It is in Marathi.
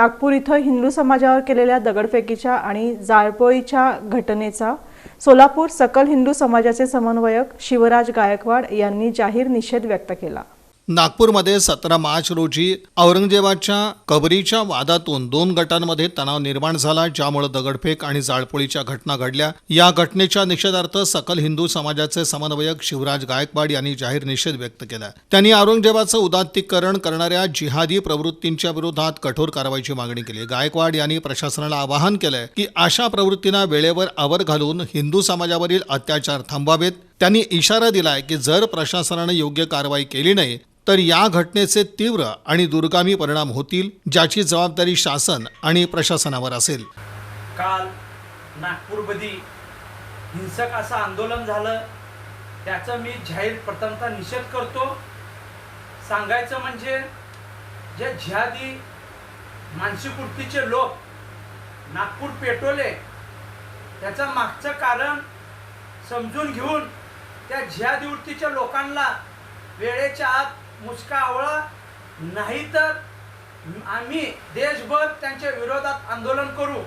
नागपूर इथं हिंदू समाजावर केलेल्या दगडफेकीच्या आणि जाळपोळीच्या घटनेचा सोलापूर सकल हिंदू समाजाचे समन्वयक शिवराज गायकवाड यांनी जाहीर निषेध व्यक्त केला. नागपूरमध्ये सतरा मार्च रोजी औरंगजेबाच्या कबरीच्या वादातून दोन गटांमध्ये तणाव निर्माण झाला ज्यामुळे दगडफेक आणि जाळपोळीच्या घटना घडल्या. या घटनेच्या निषेधार्थ सकल हिंदू समाजाचे समन्वयक शिवराज गायकवाड यांनी जाहीर निषेध व्यक्त केला. त्यांनी औरंगजेबाचं उदात्तीकरण करणाऱ्या जिहादी प्रवृत्तींच्या विरोधात कठोर कारवाईची मागणी केली. गायकवाड यांनी प्रशासनाला आवाहन केलंय की अशा प्रवृत्तींना वेळेवर आवर घालून हिंदू समाजावरील अत्याचार थांबावेत त्यांनी इशारा दिलाय की जर प्रशासनानं योग्य कारवाई केली नाही तर या घटनेचे तीव्र आणि दुर्गामी परिणाम होतील ज्याची जबाबदारी शासन आणि प्रशासनावर असेल. काल नागपूरमध्ये हिंसक असं आंदोलन झालं. त्याचं मी जाहीर प्रथमता निषेध करतो. सांगायचं म्हणजे जे जिहादी मानसिक लोक नागपूर पेटवले त्याचं मागचं कारण समजून घेऊन त्या झ्या वृत्तीच्या लोकांना वेळेच्या आत मुसका आवळा नाहीतर आम्ही देशभर त्यांच्या विरोधात आंदोलन करू.